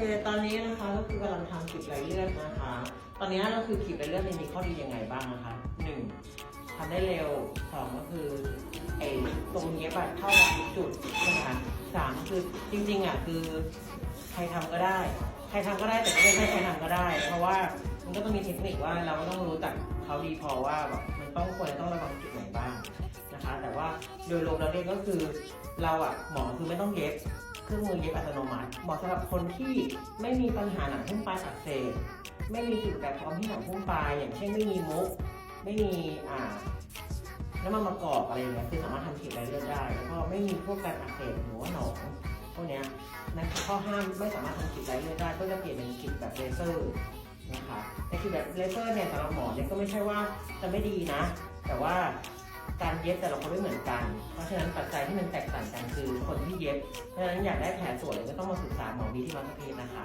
คตอนนี้นะคะก็คือกำลังทำขีดไหลเลือดนะคะ ตอนนี้ก็คือขีดไหลเลือดเนี่ยมีข้อดียังไงบ้างนะคะหนึ่งทำได้เร็วสองก็คือไอ้ตรงเย็บอะเข้ากับทุกจุดใช่ไหมคะสามคือจริงๆอะคือใครทำก็ได้ ใครทำก็ได้แต่ก็ไม่ใช่ใครทำก็ได้ เพราะว่ามันก็ต้องมีเทคนิคว่าเราก็ต้องรู้จักเขาดีพอว่าแบบมันต้องควรจะต้องระวัง โดยรวมแล้วเนี่ยก็คือเราอะหมอคือไม่ต้องเย็บเครื่องมือเย็บอัตโนมัติเหมาะสำหรับคนที่ไม่มีปัญหาหนังหุ้มปลายอักเสบไม่มีจุดแบบพร้อมที่หนังหุ้มปลายอย่างเช่นไม่มีมุก ไม่มีอ่าน้ำมันมะกอกอะไรเงี้ยคือสามารถทำขีดไรเลือดได้ แล้วก็ไม่มีพวกการอักเสบหรือว่าหนองพวกเนี้ยนะข้อห้ามไม่สามารถทำขีดไรเลือดได้ก็จะเปลี่ยนเป็นขีดแบบเลเซอร์นะคะแต่ขีดแบบเลเซอร์เนี่ยสำหรับหมอเนี่ยก็ไม่ใช่ว่าจะไม่ดีนะ แต่ว่า การเย็บแต่ละคนไม่เหมือนกัน เพราะฉะนั้นปัจจัยที่มันแตกต่างกันคือคนที่เย็บ เพราะฉะนั้นอยากได้แผลสวยก็ต้องมาศึกษาหมอวีที่มัสเตอร์เพนะคะ